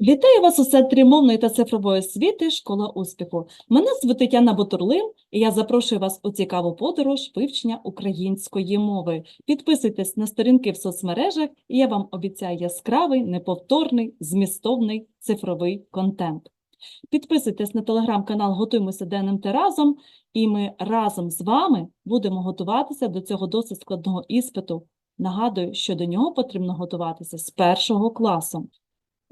Вітаю вас у центрі мовної та цифрової освіти Школа успіху. Мене звуть Тетяна Бутурлин, і я запрошую вас у цікаву подорож вивчення української мови. Підписуйтесь на сторінки в соцмережах, і я вам обіцяю яскравий, неповторний, змістовний цифровий контент. Підписуйтесь на телеграм-канал Готуємося до НМТ разом, і ми разом з вами будемо готуватися до цього досить складного іспиту. Нагадую, що до нього потрібно готуватися з першого класу.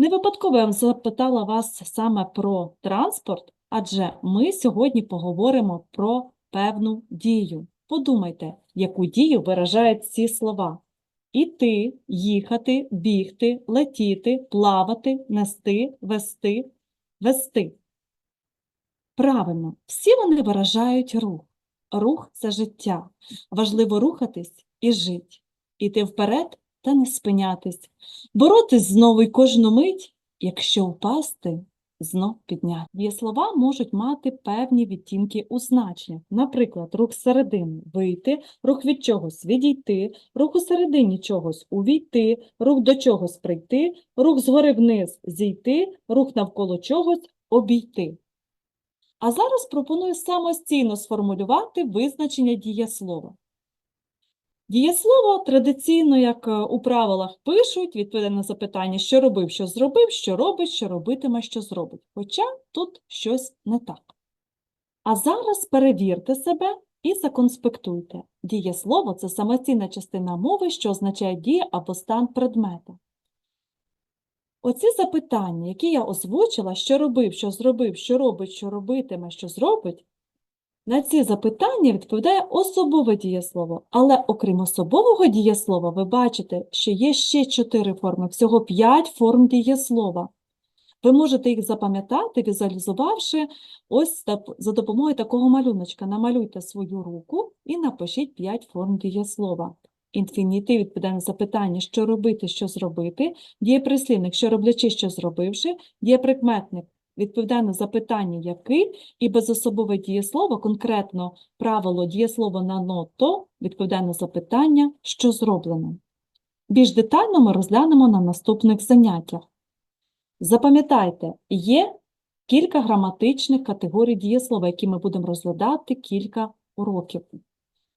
Не випадково я запитала вас саме про транспорт, адже ми сьогодні поговоримо про певну дію. Подумайте, яку дію виражають ці слова: іти, їхати, бігти, летіти, плавати, нести, вести, вести. Правильно, всі вони виражають рух. Рух це життя. Важливо рухатись і жити, іти вперед та не спинятись, боротись знову й кожну мить, якщо впасти, знов підняти. Дієслова можуть мати певні відтінки у значеннях. Наприклад, рух зсередини – вийти, рух від чогось – відійти, рух у середині чогось – увійти, рух до чогось – прийти, рух згори вниз – зійти, рух навколо чогось – обійти. А зараз пропоную самостійно сформулювати визначення дієслова. Дієслово традиційно, як е, у правилах пишуть, відповідає на запитання, що робив, що зробив, що робить, що робитиме, що зробить. Хоча тут щось не так. А зараз перевірте себе і законспектуйте. Дієслово – це самостійна частина мови, що означає дія або стан предмета. Оці запитання, які я озвучила, що робив, що зробив, що робить, що робитиме, що зробить, на ці запитання відповідає особове дієслово, але окрім особового дієслова, ви бачите, що є ще чотири форми, всього п'ять форм дієслова. Ви можете їх запам'ятати, візуалізувавши ось за допомогою такого малюночка. Намалюйте свою руку і напишіть п'ять форм дієслова. Інфінітив відповідає на запитання, що робити, що зробити, дієприслівник, що роблячи, що зробивши, дієприкметник відповідає на запитання який і безособове дієслово, конкретно правило дієслова на ното, відповідає на запитання, що зроблено. Більш детально ми розглянемо на наступних заняттях. Запам'ятайте, є кілька граматичних категорій дієслова, які ми будемо розглядати кілька уроків.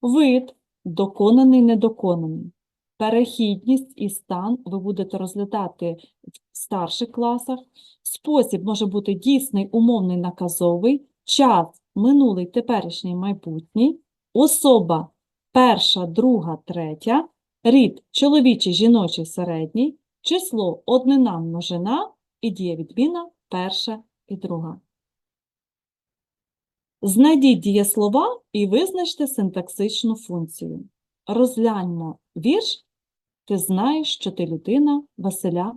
Вид – доконаний, недоконаний. Перехідність і стан ви будете розглядати в старших класах. Спосіб може бути дійсний, умовний, наказовий, час – минулий, теперішній, майбутній, особа – перша, друга, третя, рід – чоловічий, жіночий, середній, число – однина, множина і дієвідміна – перша і друга. Знайдіть дієслова і визначте синтаксичну функцію. Розгляньмо вірш «Ти знаєш, що ти людина» Василя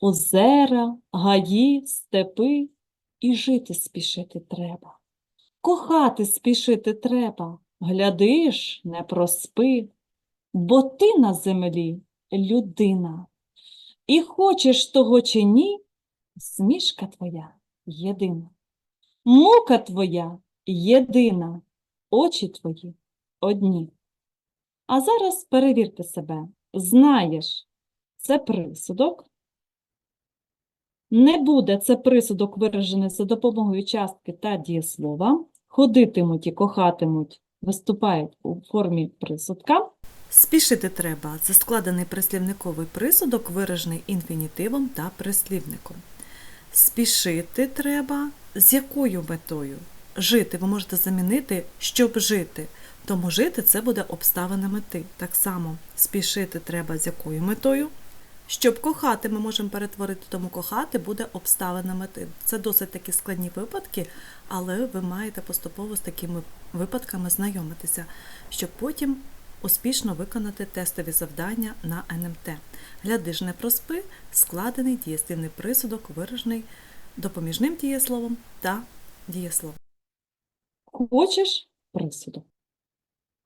озера, гаї, степи, і жити спішити треба. Кохати спішити треба, глядиш, не проспи, бо ти на землі людина. І хочеш того чи ні, смішка твоя єдина. Мука твоя єдина, очі твої одні. А зараз перевірте себе. Знаєш, це присудок. Не буде це присудок виражений за допомогою частки та дієслова. Ходитимуть і кохатимуть, виступають у формі присудка. Спішити треба це складений прислівниковий присудок, виражений інфінітивом та прислівником. Спішити треба з якою метою? Жити ви можете замінити, щоб жити. Тому жити це буде обставина мети. Так само спішити треба з якою метою? Щоб кохати, ми можемо перетворити, тому кохати буде обставина мети. Це досить такі складні випадки, але ви маєте поступово з такими випадками знайомитися, щоб потім успішно виконати тестові завдання на НМТ. Гляди ж не проспи, складений дієслівний присудок, виражений допоміжним дієсловом та дієсловом. Хочеш присудок.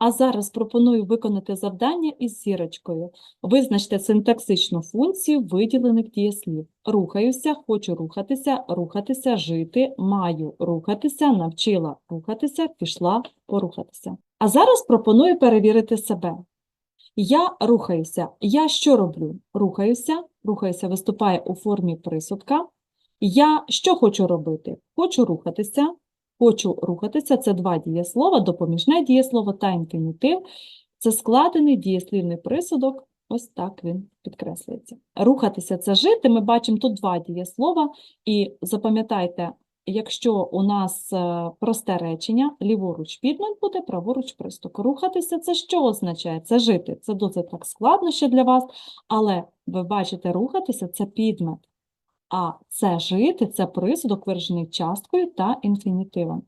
А зараз пропоную виконати завдання із зірочкою. Визначте синтаксичну функцію виділених дієслів. Рухаюся, хочу рухатися, рухатися, жити, маю рухатися, навчила рухатися, пішла порухатися. А зараз пропоную перевірити себе. Я рухаюся. Я що роблю? Рухаюся. Рухаюся виступає у формі присудка. Я що хочу робити? Хочу рухатися. Хочу рухатися це два дієслова, допоміжне дієслово та інфінітив. Це складений дієслівний присудок. Ось так він підкреслюється. Рухатися це жити. Ми бачимо тут два дієслова. І запам'ятайте, якщо у нас е, просте речення, ліворуч підмет буде, праворуч пристук. Рухатися це що означає? Це жити. Це досить так складно ще для вас, але ви бачите, рухатися це підмет. А це жити це присудок, виражений часткою та інфінітивом.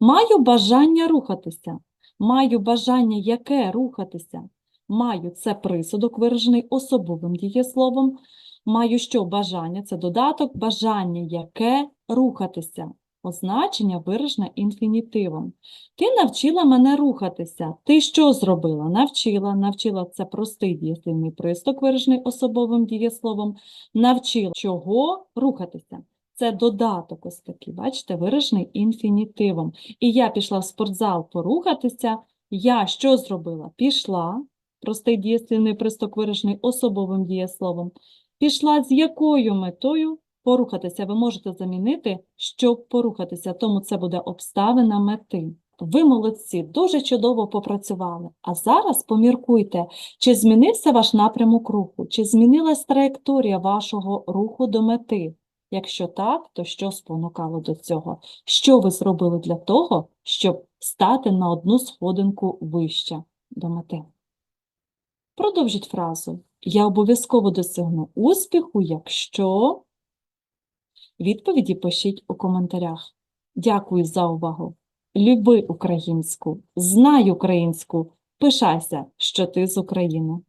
Маю бажання рухатися. Маю бажання яке рухатися? Маю це присудок, виражений особовим дієсловом. Маю що бажання? Це додаток, бажання яке рухатися. Означення виражене інфінітивом. Ти навчила мене рухатися. Ти що зробила? Навчила. Навчила це простий дієслівний пристук, виражений особовим дієсловом. Навчила чого рухатися. Це додаток ось такий, бачите, виражений інфінітивом. І я пішла в спортзал порухатися. Я що зробила? Пішла. Простий дієслівний пристук виражений особовим дієсловом. Пішла з якою метою? Порухатися. Ви можете замінити, щоб порухатися, тому це буде обставина мети. Ви молодці, дуже чудово попрацювали. А зараз поміркуйте, чи змінився ваш напрямок руху, чи змінилась траєкторія вашого руху до мети? Якщо так, то що спонукало до цього? Що ви зробили для того, щоб стати на одну сходинку вище до мети? Продовжіть фразу. Я обов'язково досягну успіху, якщо відповіді пишіть у коментарях. Дякую за увагу. Люби українську, знай українську, пишайся, що ти з України.